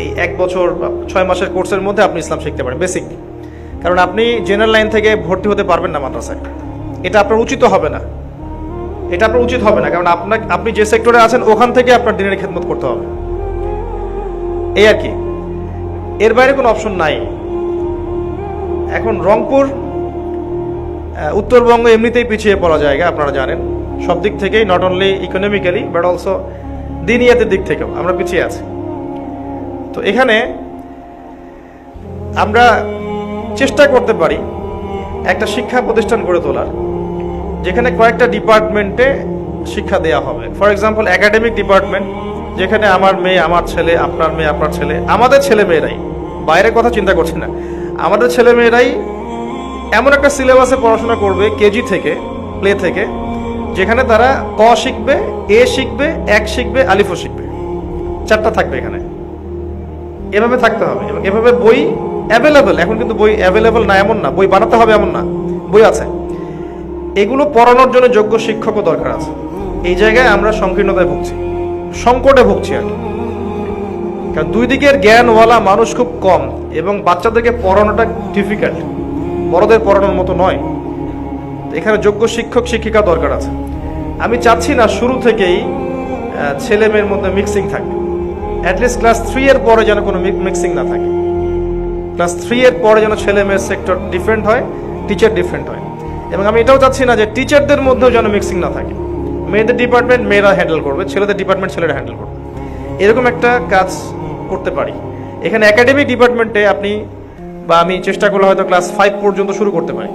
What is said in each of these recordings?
এই এক বছর ছয় মাসের কোর্সের মধ্যে আপনি ইসলাম শিখতে পারেন বেসিক কারণ আপনি জেনারেল লাইন থেকে ভর্তি হতে পারবেন না মাদ্রাসায়। এটা আপনার উচিত হবে না। এটা আপনার উচিত হবে না, কারণ আপনার, আপনি যে সেক্টরে আছেন, ওখান থেকে আপনার দিনের খেদমত করতে হবে। এই আর কি। এর বাইরে কোনো অপশন নাই। এখন রংপুর উত্তরবঙ্গ এমনিতেই পিছিয়ে পড়া জায়গা, আপনারা জানেন। সব দিক থেকেই not only economically but also দিনিয়াতের দিক থেকেও আমরা পিছিয়ে আছি। তো এখানে আমরা চেষ্টা করতে পারি একটা শিক্ষা প্রতিষ্ঠান গড়ে তোলার, যেখানে কয়েকটা ডিপার্টমেন্টে শিক্ষা দেওয়া হবে। ফর এক্সাম্পল একাডেমিক ডিপার্টমেন্ট যেখানে আমার মেয়ে, আমার ছেলে, আপনার মেয়ে, আপনার ছেলে, আমাদের ছেলে মেয়েরাই, বাইরের কথা চিন্তা করছি না, আমাদের ছেলে মেয়েরাই এমন একটা সিলেবাসে পড়াশোনা করবে কেজি থেকে, প্লে থেকে, যেখানে তারা ক শিখবে, এ শিখবে, এক শিখবে আলিফও শিখবে। চারটা থাকবে এখানে। এভাবে থাকতে হবে এবং এভাবে বই অ্যাভেলেবেল এখন কিন্তু বই অ্যাভেলেবেল না, এমন না। বই বানাতে হবে এমন না। বই আছে। এগুলো পড়ানোর জন্য যোগ্য শিক্ষকও দরকার আছে। এই জায়গায় আমরা সংকীর্ণতায় ভুগছি। সংকটে ভুগছি আর কারণ দুই দিকের জ্ঞানওয়ালা মানুষ খুব কম এবং বাচ্চাদেরকে পড়ানোটা ডিফিকাল্ট বড়দের পড়ানোর মতো নয়। এখানে যোগ্য শিক্ষক, শিক্ষিকা দরকার আছে। আমি চাচ্ছি না শুরু থেকেই ছেলে মেয়ের মধ্যে মিক্সিং থাকবে। অ্যাটলিস্ট ক্লাস থ্রি এর পরে যেন কোনো মিক্সিং না থাকে। ক্লাস থ্রি এর পরে যেন ছেলে মেয়ের সেক্টর ডিফারেন্ট হয় টিচার ডিফারেন্ট হয়। এবং আমি এটাও চাচ্ছি না যে টিচারদের মধ্যেও যেন মিক্সিং না থাকে। মেয়েদের ডিপার্টমেন্ট মেয়েরা হ্যান্ডেল করবে, ছেলেদের ডিপার্টমেন্ট ছেলেরা হ্যান্ডেল করবে। এরকম একটা কাজ করতে পারি। এখানে একাডেমিক ডিপার্টমেন্টে আপনি বা আমি চেষ্টা করলে হয়তো ক্লাস ফাইভ পর্যন্ত শুরু করতে পারি।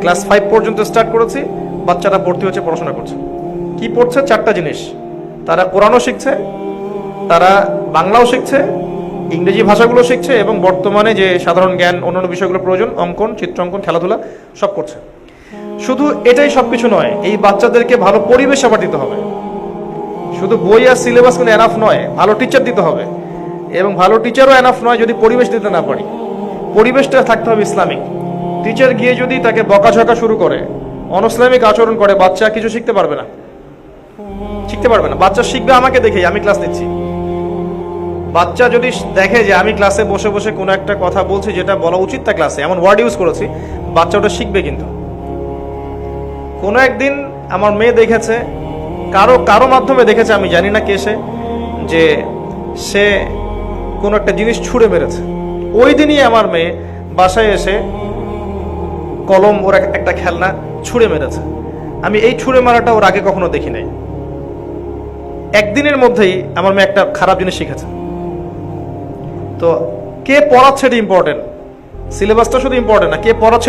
ক্লাস ফাইভ পর্যন্ত স্টার্ট করেছি, বাচ্চারা ভর্তি হচ্ছে, পড়াশোনা করছে। কি পড়ছে? চারটা জিনিস। তারা কোরআনও শিখছে তারা বাংলাও শিখছে, ইংরেজি ভাষাগুলো শিখছে এবং বর্তমানে যে সাধারণ জ্ঞান, অন্যান্য বিষয়গুলো প্রয়োজন, অঙ্কন চিত্রাঙ্কন খেলাধুলা সব করছে। শুধু এটাই সব কিছু নয়, এই বাচ্চাদেরকে ভালো পরিবেশ আবার দিতে হবে। শুধু বই আর সিলেবাস কিন্তু এনাফ নয়, ভালো টিচার দিতে হবে। এবং ভালো টিচারও এনাফ নয় যদি পরিবেশ দিতে না পারি। পরিবেশটা থাকতে হবে ইসলামিক। টিচার গিয়ে যদি তাকে বকাঝকা শুরু করে অনসলামিক আচরণ করে, বাচ্চা কিছু শিখতে পারবে না। শিখতে পারবে না। বাচ্চা শিখবে আমাকে দেখেই, আমি ক্লাস নিচ্ছি। বাচ্চা যদি দেখে যে আমি ক্লাসে বসে বসে কোনো একটা কথা বলছি যেটা বলা উচিত তা ক্লাসে এমন ওয়ার্ড ইউজ করেছি, বাচ্চা ওটা শিখবে কিন্তু। কোনো একদিন আমার মেয়ে দেখেছে, কারও কারও মাধ্যমে দেখেছে, আমি জানি না কে সে, যে সে কোনো একটা জিনিস ছুঁড়ে মেরেছে। ওই দিনই আমার মেয়ে বাসায় এসে কলম, ওর একটা খেলনা ছুঁড়ে মেরেছে। আমি এই ছুঁড়ে মারাটা ওর আগে কখনো দেখি নাই। একদিনের মধ্যেই আমার মেয়ে একটা খারাপ জিনিস শিখেছে। তো কে পড়াচ্ছে এটা ইম্পর্টেন্ট সিলেবাসটা শুধু ইম্পর্টেন্ট না কে পড়াচ্ছে